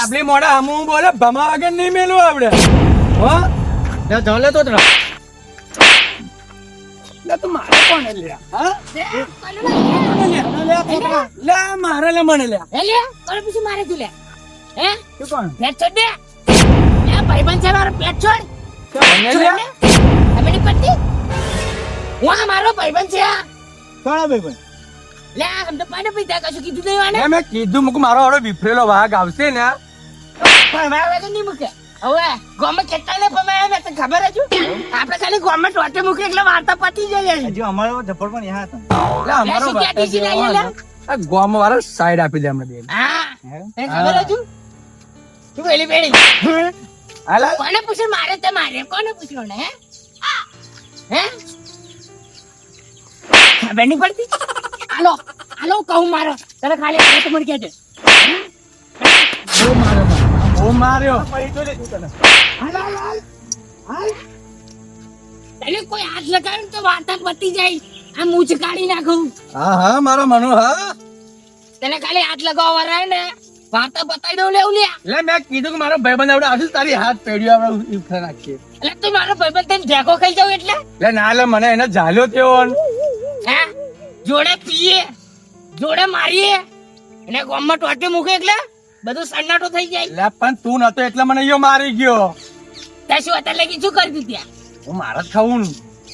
ડાબલી મોડા હમું બોલે ભમા વગર નહીં મેલું આપણે હો લે લે તો લે તું મારે કોણ લ્યા હા લે, લે? લે મારે લે મને લે, કોને પૂછ્યું મારે તું લે? હે? શું કોણ પેટ છોડ દે. લે, ભાઈબંધ છે મારો, પેટ છોડ. મને ને. ખબર પડતી? હું મારો ભાઈબંધ છે. કોણ ભાઈ ભાઈ લે, આમ તો પાણી પીધા, કશું કીધું નહીં. લે, મેં કીધું મુક મારો હારો વિફરેલો વાઘ આવશે ને નહીં મૂકે. હવે, તને ખબર હજુ? આપણે ખાલી ગામમાં ટોટે મૂકે એટલે વાર્તા પતી જાય હજુ અમારો જબ્બર પણ યા હતા. અમારો શું કહેતી વાત હતી ને જેવો અહીંયા ને. આ ગોમ વાળા સાઈડ આપી દે અમને બેન. હા, ખબર હજુ? તું પેલી પેલી. હાલ. કોને પૂછ્યું? મારે તે મારે. કોને પૂછ્યો ને? હે? હે ખબર નહીં પડતી? હાલો. હાલો કહું મારો. તને ખાલી મને મને. બહુ માર્યો. તને કોઈ હાથ લગાવે તો વાર્તા પતી જાય. આ મૂછ કાઢી નાખું. હા હા મારો મનો હા. તને ખાલી હાથ લગાવવા રહે ને વાર્તા બતાવી દઉં લેવું લે એટલે મેં કીધું કે મારો ભાઈબંધ આવડે. આવશે તારી હાથ પેડ્યો આપણે ઉફરે નાખીએ. એટલે તું મારો ભાઈબંધ તને ઢેકો ખાઈ જાવ એટલે? એટલે ના લે મને એને ઝાલ્યો તેવો હે? જોડે પીએ જોડે મારીએ. એને ગોમમાં ટોટી મૂકે એટલે? બધું સન્નાટો થઈ જાય. લે પણ તું નતો એટલે મને યો મારી ગયો. તે શું અત્યારે લગી શું કરી દીધી હું મારા જ ખાવું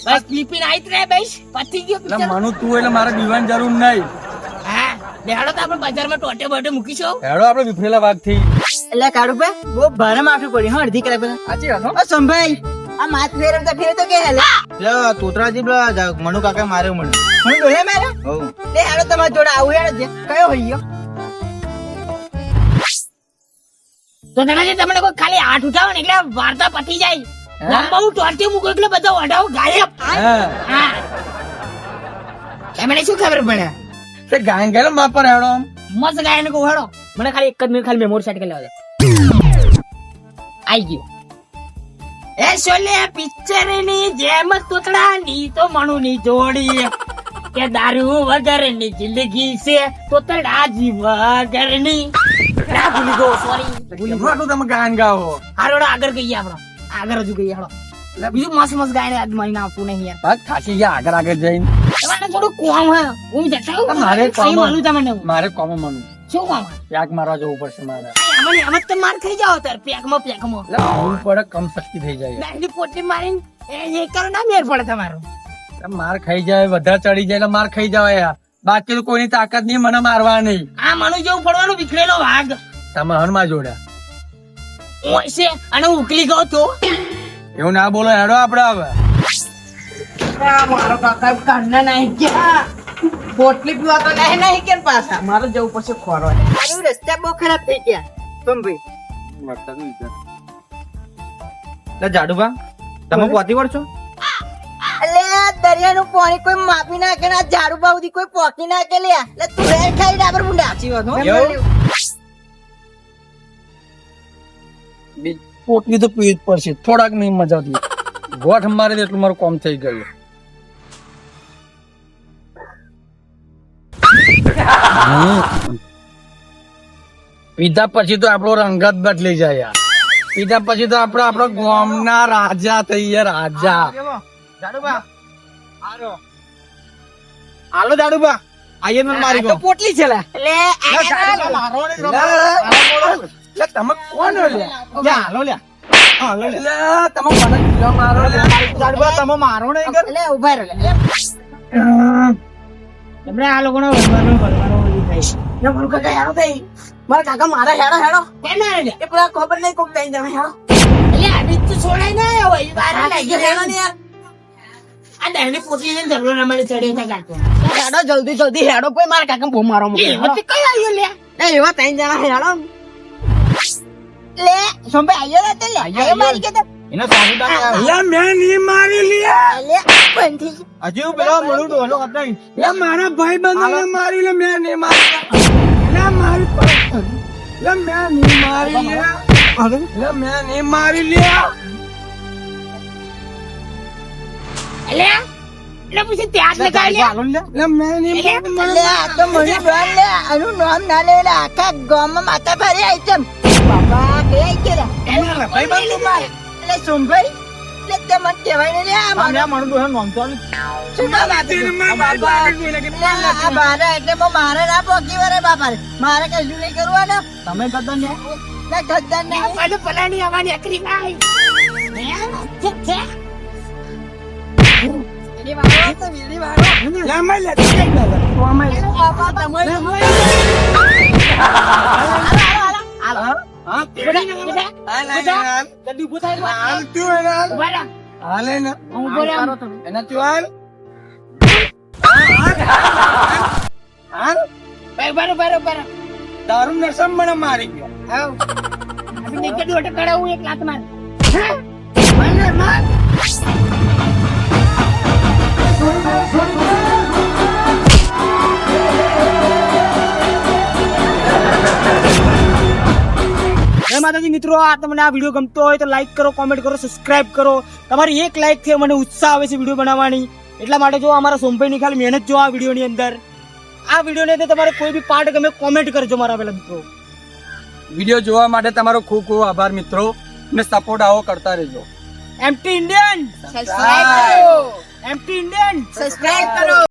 બસ પીપીન આઈ રહે બેસ. પતી ગયો એટલે મનુ તું એટલે મારે દીવાન જરૂર નહીં. હા બેહાડો તો આપણે બજારમાં ટોટે બોટે મૂકીશું હેડો આપણે વિફરેલા વાગથી એટલે કાડુ પે. બહુ ભારે માથું પડી હા અડધી કલાક પહેલા. સાચી વાત હો? આ સંભાઈ આ માથ ફેર તો કે હેલે? લે તોતરાજી પેલા મનુ કાકા માર્યો મને. મનુ બોલે માર્યો? હો લે હાલો તમારા જોડે આવું હેડો જે. કયો હોય તો તને તમને કોઈ ખાલી હાથ ઉઠાવો ને એટલે વાર્તા પતી જાય. હે? ગામમાં મૂકો એટલે બધો વડાવ ગાયબ. હા. એમને શું ખબર પડે? તે ગાયન ગયેલો માપ પર હેડો મસ્ત ગાયને કો હેડો. મને ખાલી એક જ મિનિટ ખાલી મેમોરી સેટ કરી લેવા દે. આઈ ગયો. એ શોલે પિક્ચરની જેમ તોતડાની તો મણુ ની જોડી. કે દારૂ વગરની જિંદગી છે તોતડા જીવ વગરની ના ભૂલી ગયો સોરી ભૂલી ગયો તમે ગાયન ગાવો હારો આગળ ગઈએ આપણો. આગળ હજુ ગઈએ હેડો એટલે બીજું મસ્ત મસ્ત ગાયને આજ મહિના આવતું નહીં યાર. ભાગ થાકી ગયા આગળ આગળ જઈને. તમારે થોડું કોમ હે. હું જતા મારે કોમ. મળું તમને મારે કોમ મનુ. શું કોમ પેક મારવા જવું પડશે મારે. અમને અમે તો માર ખાઈ જાઓ તાર પેકમાં પેકમાં એટલે હું પડે કમ શક્તિ થઈ જાય. દાંડી પોટલી મારીને એ એ કરો ના મેર પડે તમારો. માર ખાઈ જાય વધારે ચડી જાય એટલે માર ખાઈ જાય યાર. બાકી તો કોઈની તાકાત નહીં મને મારવા નહીં આ મનુ જેવું પડવાનું વિખરેલો વાઘ. તમે હનમાં જોડ્યા ઓય અને ઉકલી ગયો તો. એવું ના બોલો હેડો આપડે હવે. મારો કાકા કાઢના નહીં ગયા. બોટલી પીવા તો નહીં નહીં કે પાછા. મારે જવું પડશે ખોરો મારું રસ્તા બહુ ખરાબ થઈ ગયા. લે જાડુબા તમે પહોંચી વળશો? દરિયાનું પાણી કોઈ માપી નાખે ના ઝાડુ બાઉદી કોઈ પોકી નાખે લે. એટલે તું રેડ ખાઈ ડાબર બુંડા સાચી વાત હો. બી- પોટલી તો પીવી પડશે. થોડાક નહીં મજા આવતી. ગોઠ મારે એટલું મારું કોમ થઈ ગયું. પીધા પછી તો આપણો રંગત બદલી જાય યાર. પીધા પછી તો આપણે આપણો ગામના રાજા થઈએ રાજા. જાડુબા હાલો હાલો જાડુબા આઈએ મારી તો પોટલી છે લે. એટલે મારો ને તમે કોણ લે? જા હાલો લે. હાલો લે, તમે મને મારો લે. જાડુબા તમે મારો ને કર. લે ઊભા રહો લે. તમને આ લોકોનો વરવાનો વરવાનો ઓલી થાય છે. ને મારું કાકા હેડો થઈ મારા કાકા મારા હેડો હેડો. કેમ ના રે એ પેલા ખબર નહીં કોક કઈ જમે હેડો. એટલે આ તો છોડાય ના હોય બહાર આ લાગી હેડો ગયો. ને યાર. આ દાંડી પોટલી ને ધરલો ના ચડે ના કાઢતો હેડો જલ્દી જલ્દી. હેડો કોઈ મારા કાકા બહુ મારો કઈ આવ્યો લે? ને એવા ત્રણ જણા હેડો. લે સોંભાઈ આયો રે તે? લે આયો મારી કે તે? એને સાબુદાર લે, મેં નહીં મારી લ્યા લે બંધી. હજુ પેલો ડોલો લે મારા ભાઈ બંધોને મારી લે મેં નહીં મારી લે. મારી પર- લે મેં નહીં મારી લે. લે મેં નહીં મારી લે. લે? આનું નામ ના લે લે આખા ગામમાં માતા ભારી આઈટમ બાપા કે માર. એટલે એટલે મને કહેવાય ને આ મારા. મારું ડોહા નોંધતો નહીં. શું આ બાપા આગળ એટલે મારે ના પોકી વરે બાપા. રે. મારે કશું નહીં કરવાનું. તમે કદન ને કદન ને પલાણી આવવાની અકરી ભાઈ હાલ રહો. દારૂ નસમ મને મારી ગયો અભી નીચે દોઢ કડાવું એક લાત માર જય માતાજી મિત્રો આ તમને આ વીડિયો ગમતો હોય તો લાઈક કરો કોમેન્ટ કરો સબસ્ક્રાઇબ કરો. તમારી એક લાઈકથી મને ઉત્સાહ આવે છે વીડિયો બનાવવાની. એટલા માટે જો અમારા સોમભાઈની ખાલી મહેનત જો આ વિડીયોની અંદર. આ વિડીયોની અંદર તમારે કોઈ બી પાર્ટ ગમે કોમેન્ટ કરજો મારા પેલા મિત્રો. વીડિયો જોવા માટે તમારો ખૂબ ખૂબ આભાર મિત્રો. ને સપોર્ટ આવો કરતા રહેજો. એમટી ઇન્ડિયન સબસ્ક્રાઇબ કરો. એમટી ઇન્ડિયન સબસ્ક્રાઇબ કરો.